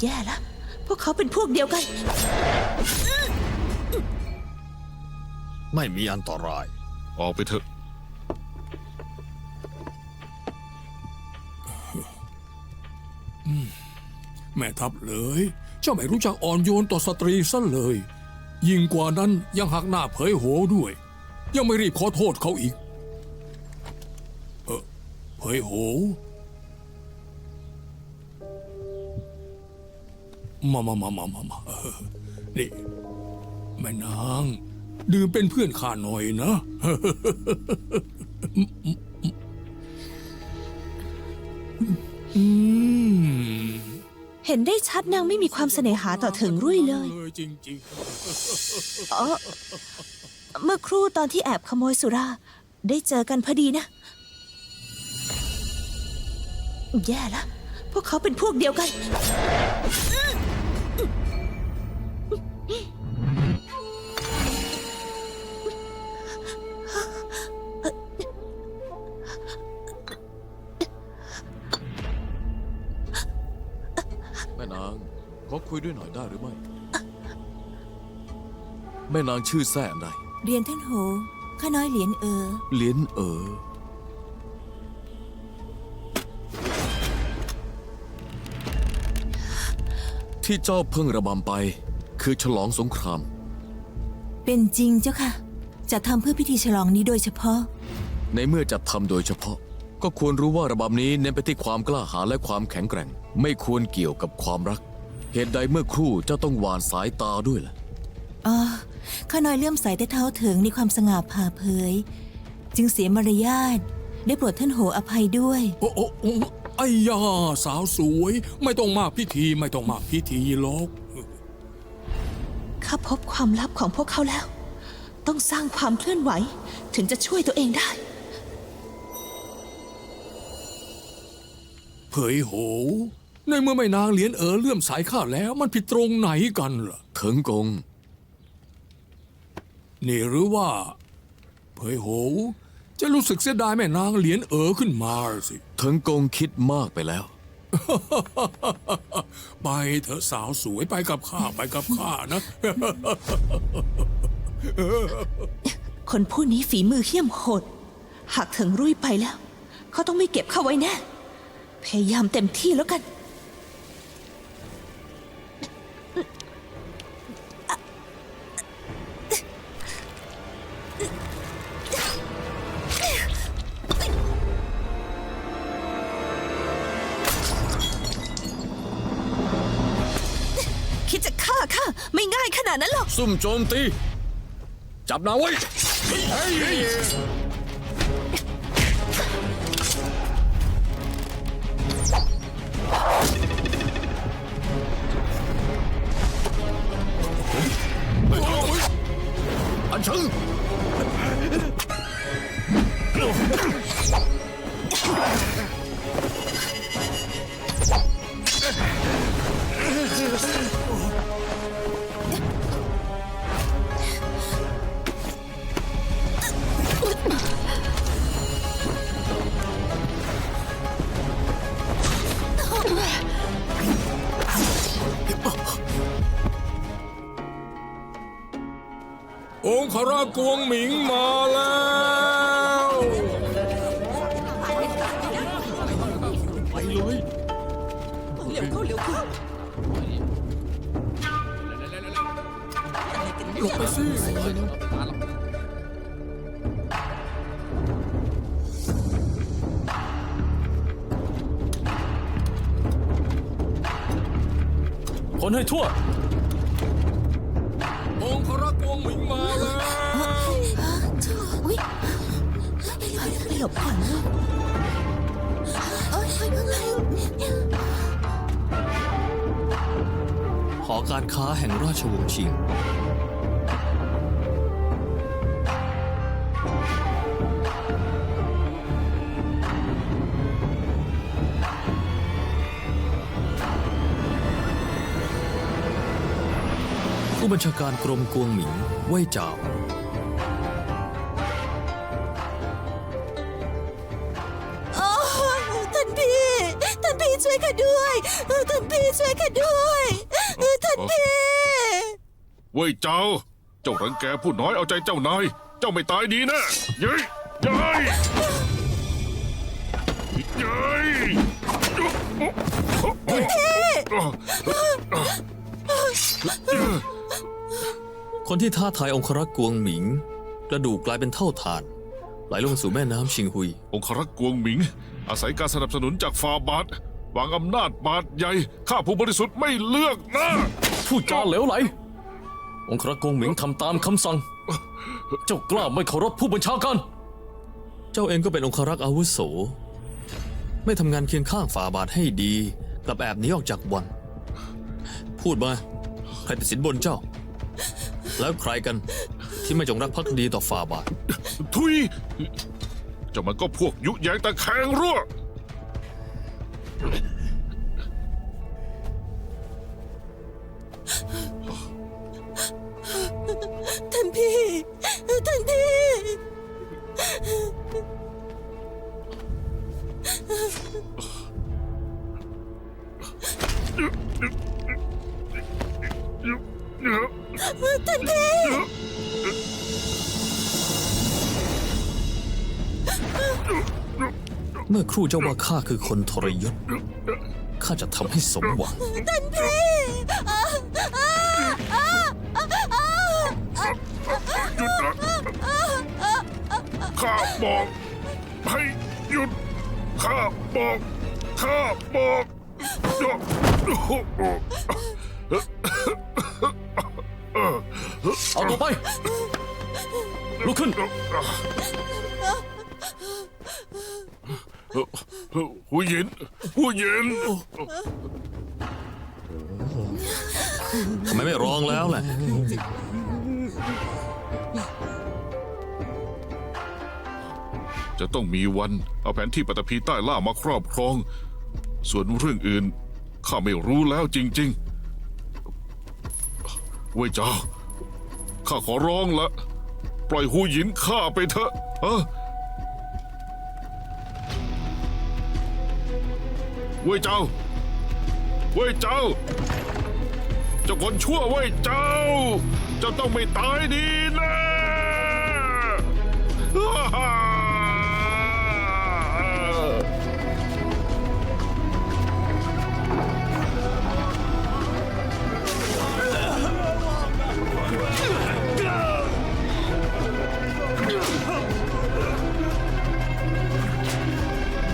แย่แล้วพวกเขาเป็นพวกเดียวกัน ไม่มีอันตราย ออกไปเถอะ แม่ทัพเลย เจ้าไม่รู้จักอ่อนโยนต่อสตรีซะเลย ยิ่งกว่านั้นยังหักหน้าเผยโหด้วย ยังไม่รีบขอโทษเขาอีก เออเผยโห มามามามามามาเออนี่ แม่นาง ดื่มเป็นเพื่อนข้าหน่อยนะ อืมเห็นได้ชัดนางไม่มีความเสน่หาต่อเถิงรุ่ยเลยเลยจริงเออเมื่อครู่ตอนที่แอบขโมยสุรา ได้เจอกันพอดีนะ แย่แล้วพวกเขาเป็นพวกเดียวกันแม่นาง ขอคุยด้วยหน่อยได้หรือไม่ แม่นางชื่อแซ่อันใดเรียนท่านโหข้าน้อยเหรียญเออ เลียนเอ๋อ ที่เจ้าเพิ่งระบำไป คือฉลองสงคราม เป็นจริงเจ้าค่ะ จะทำเพื่อพิธีฉลองนี้โดยเฉพาะ ในเมื่อจัดทำโดยเฉพาะ ก็ควรรู้ว่าระบำนี้เน้นไปที่ความกล้าหาญและความแข็งแกร่ง ไม่ควรเกี่ยวกับความรัก เหตุใดเมื่อครู่เจ้าต้องหวานสายตาด้วยล่ะอ๋อข้าน้อยเลื่อมใสแต่เท้าถึงในความสง่าผ่าเผย จึงเสียมารยาทได้โปรดท่านโหอภัยด้วยๆโอ้โอ้โอ้ไอ้ยาสาวสวย ไม่ต้องมากพิธีไม่ต้องมากพิธีหรอกข้าพบความลับของพวกเขาแล้ว ต้องสร้างความเคลื่อนไหว ถึงจะช่วยตัวเองได้ เผยโห ในเมื่อไม่นางเหรียญเอ๋อเลื่อมสายข้าแล้ว มันผิดตรงไหนกันล่ะ เถิงกง นี่หรือว่า เผยโห จะรู้สึกเสียดายแม่นางเหรียญเอ๋อขึ้นมาสิ เถิงกงคิดมากไปแล้ว ไปเถอะสาวสวยไปกับข้าไปกับข้านะ คนผู้นี้ฝีมือเหี้ยมโหด หากถึงรุ่ยไปแล้ว เขาต้องไม่เก็บเข้าไว้แน่ พยายามเต็มที่แล้วกัน คิดจะฆ่าข้าไม่ง่ายขนาดนั้นหรอก ซุ่มโจมตี จับนาไว้ งคารากวงหมิงมาแล้วไปเลยเร็วเข้าเร็วเข้าหลบไปสิคนให้ทั่ว ครักมิงมาแล้วอุ๊ยไปหลบก่อนลูกเอ้ยหอการค้าแห่งราชวงศ์ชิง ผู้บัญชาการกรมกวงหมิงเว่ยเจ้าโอ้ยท่านพี่ ท่านพี่ช่วยข้าด้วยเออท่านพี่ช่วยข้าด้วยเออท่านพี่ เว้ยเจ้า เจ้ารังแกผู้น้อยเอาใจเจ้านาย เจ้าไม่ตายดีแนะเย้ยเย้ยเย้ย คนที่ท้าทายองครักษ์กวงหมิง กระดูกกลายเป็นเท่าฐาน ไหลลงสู่แม่น้ำชิงหุย องครักษ์กวงหมิง อาศัยการสนับสนุนจากฟาบาทวางอำนาจบาดใหญ่ข้าผู้บริสุทธิ์ไม่เลือกนะพูดจาเหลวไหล องครักษ์กงหมิงทำตามคำสั่ง เจ้ากล้าไม่เคารพผู้บัญชาการ เจ้าเองก็เป็นองครักษ์อาวุโส ไม่ทำงานเคียงข้างฝ่าบาทให้ดีกลับแอบหนีออกจากวังพูดมา ใครเป็นสินบนเจ้า แล้วใครกันที่ไม่จงรักภักดีต่อฝ่าบาท ทุยเจ้ามันก็พวกยุแยงตะแคงรั่ว ท่านพี่ ท่านพี่ ท่านพี่เมื่อครู่เจ้าว่าข้าคือคนทรยศ ข้าจะทำให้สมหวัง ท่านพี่ข้าบอกให้หยุด ข้าบอก ข้าบอก เอาตัวไป ลุกขึ้น หูหยินหูหยินทำไมไม่ร้องแล้วแหละจะต้องมีวัน เอาแผนที่ปัตตภีใต้ล่ามาครอบครอง ส่วนเรื่องอื่น ข้าไม่รู้แล้วจริง ๆ เว้ยเจ้า ข้าขอร้องละ ปล่อยหูหยินข้าไปเถอะฮะเว้ยเจ้า เว้ยเจ้า เจ้าคนชั่วเว้ยเจ้า เจ้าต้องไม่ตายดีนะฮ่า